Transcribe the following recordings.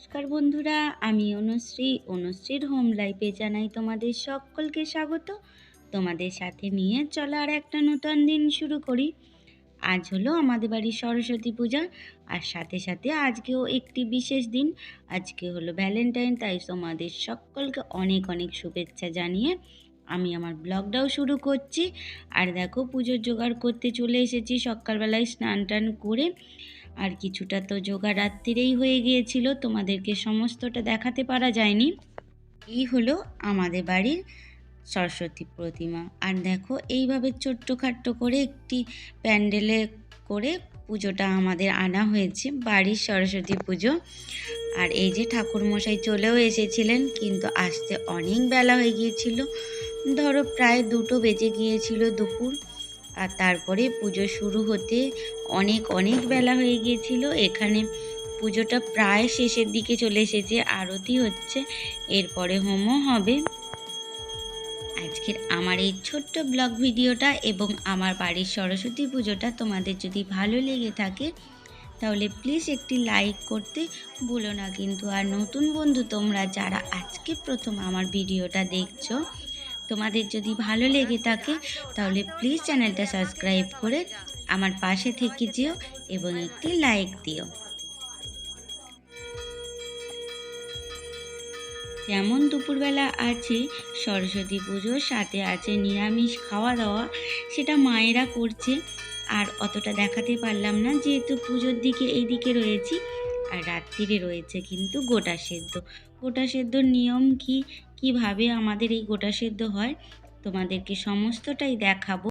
নমস্কার বন্ধুরা, আমি অনুশ্রী। অনুশ্রীর হোম লাইফে জানাই তোমাদের সকলকে স্বাগত। তোমাদের সাথে নিয়ে চলো আর একটা নতুন দিন শুরু করি। আজ হলো আমাদের বাড়ির সরস্বতী পূজা, আর সাথে সাথে আজকেও একটি বিশেষ দিন। আজকে হলো ভ্যালেন্টাইন, তাই তোমাদের সকলকে অনেক অনেক শুভেচ্ছা জানিয়ে আমি আমার ব্লগটাও শুরু করছি। আর দেখো পুজোর জোগাড় করতে চলে এসেছি, সকালবেলায় স্নান টান করে। আর কিছুটা তো যোগা রাত্রিরেই হয়ে গিয়েছিল, তোমাদেরকে সমস্তটা দেখাতে পারা যায়নি। এই হলো আমাদের বাড়ির সরস্বতী প্রতিমা। আর দেখো, এইভাবে ছোট্টখাট্ট করে একটি প্যান্ডেলে করে পুজোটা আমাদের আনা হয়েছে, বাড়ির সরস্বতী পুজো। আর এই যে ঠাকুরমশাই চলেও এসেছিলেন, কিন্তু আসতে অনেক বেলা হয়ে গিয়েছিল। ধরো প্রায় দুটো বেজে গিয়েছিল দুপুর। আর তারপরে পুজো শুরু হতে অনেক অনেক বেলা হয়ে গিয়েছিল। এখানে পুজোটা প্রায় শেষের দিকে চলে এসেছে। আরতি হচ্ছে, এরপরে হোমও হবে। আজকের আমার এই ছোট্ট ব্লগ ভিডিওটা এবং আমার বাড়ির সরস্বতী পুজোটা তোমাদের যদি ভালো লেগে থাকে, তাহলে প্লিজ একটি লাইক করতে ভুলো না। কিন্তু আর নতুন বন্ধু তোমরা যারা আজকে প্রথম আমার ভিডিওটা দেখছ তোমাদের যদি ভালো লেগে থাকে, তাহলে প্লিজ চ্যানেলটা সাবস্ক্রাইব করে আমার পাশে থেকে যেও এবং একটি লাইক দিও। যেমন দুপুরবেলা আছে, সরস্বতী পুজোর সাথে আছে নিরামিষ খাওয়া দাওয়া, সেটা মায়েরা করছে। আর অতটা দেখাতে পারলাম না, যেহেতু পুজোর দিকে এই দিকে রয়েছি আর রাত্রিরে রয়েছে কিন্তু গোটা সেদ্ধ। গোটা সেদ্ধর নিয়ম কি? কীভাবে আমাদের এই গোটা সেদ্ধ হয়? তোমাদেরকে সমস্তটাই দেখাবো।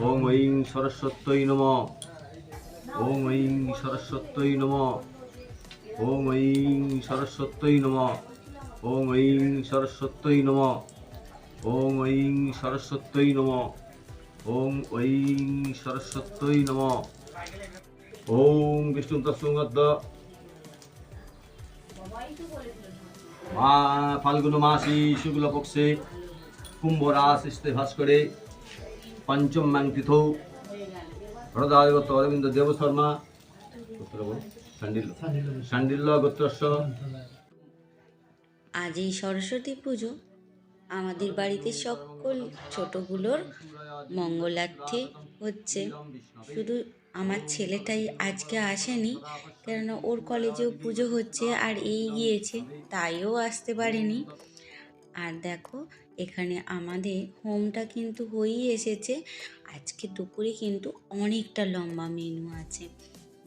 ওং ঐং সরস্বত্যই নম। ওং ঐং সরস্বত্যই নম। ওং ঐং সরস্বত্যই নম। ওং ঐং সরস্বত্যই নম। ওং ঐং সরস্বত্যই নম। ওং ঐং সরস্বত্যই নম। ওং বিষ্ণু তৎসঙ্গদ্দ মা ফাল্গুন মাসি শুক্লপক্ষে কুম্ভ রাশিস্তে ভাস্করে পঞ্চম ম্যাং তিথৌ হরদায়গত অরবিন্দ দেব শর্মা গোত্র বল? শাণ্ডিল্য শাণ্ডিল্য গোত্রস্য। আজ এই সরস্বতী পুজো আমাদের বাড়িতে সকল ছোটগুলোর মঙ্গলার্থে হচ্ছে। শুধু আমার ছেলেটাই আজকে আসেনি, কেননা ওর কলেজেও পুজো হচ্ছে আর এই গিয়েছে, তাইও আসতে পারেনি। আর দেখো, এখানে আমাদের হোমটা কিন্তু হয়েই এসেছে। আজকে দুপুরে কিন্তু অনেকটা লম্বা মেনু আছে।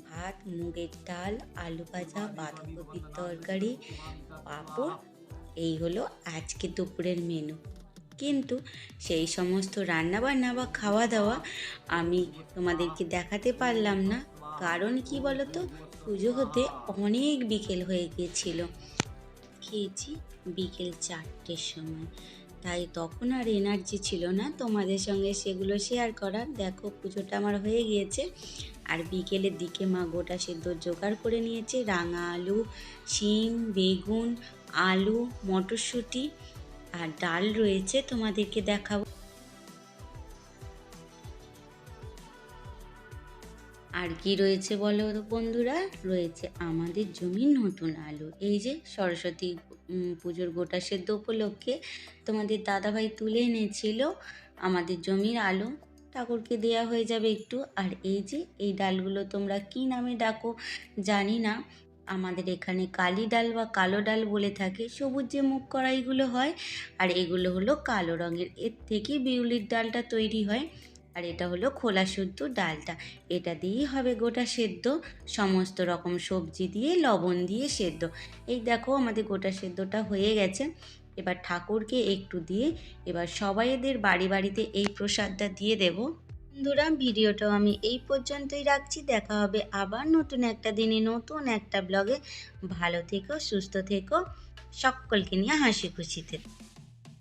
ভাত, মুগের ডাল, আলু ভাজা, বাঁধাকপির তরকারি, পাঁপড়, এই হলো আজকে দুপুরের মেনু কিন্তু সেই সমস্ত রান্নাবান্না বা খাওয়া দাওয়া আমি তোমাদেরকে দেখাতে পারলাম না। কারণ কি বলতো? পুজো হতে অনেক বিকেল হয়ে গিয়েছিল। খেয়েছি বিকেল চারটের সময়। তাই তখন আর এনার্জি ছিল না। তোমাদের সঙ্গে সেগুলো শেয়ার করার। দেখো, পুজোটা আমার হয়ে গিয়েছে। আর বিকেলের দিকে মা গোটা সেদ্ধ জোগাড় করে নিয়েছে। রাঙা আলু, শিম, বেগুন, আলু, মটরশুঁটি আর ডাল রয়েছে, তোমাদেরকে দেখাবো। আর কি রয়েছে বলো বন্ধুরা? রয়েছে আমাদের জমির নতুন আলু। এই যে সরস্বতী পুজোর গোটা সেদ্ধ উপলক্ষে তোমাদের দাদাভাই তুলে এনেছিল আমাদের জমির আলু। ঠাকুরকে দেয়া হয়ে যাবে একটু। আর এই যে এই ডালগুলো তোমরা কি নামে ডাকো জানি না। আমাদের এখানে কালি ডাল বা কালো ডাল বলে থাকে। সবুজ যে মুখ কড়াইগুলো হয়, আর এগুলো হলো কালো রঙের। এর থেকে বিউলির ডালটা তৈরি হয়, আর এটা হলো খোলা শুদ্ধ ডালটা। এটা দিয়েই হবে গোটা সেদ্ধ। সমস্ত রকম সবজি দিয়ে লবণ দিয়ে সেদ্ধ। এই দেখো আমাদের গোটা সেদ্ধটা হয়ে গেছে। এবার ঠাকুরকে একটু দিয়ে এবার সবাইদের বাড়ি বাড়িতে এই প্রসাদটা দিয়ে দেব। বন্ধুরা, ভিডিওটাও আমি এই পর্যন্তই রাখছি। দেখা হবে আবার নতুন একটা দিনে, নতুন একটা ব্লগে। ভালো থেকো, সুস্থ থেকো। সকলকে নিয়ে হাসি খুশিতে।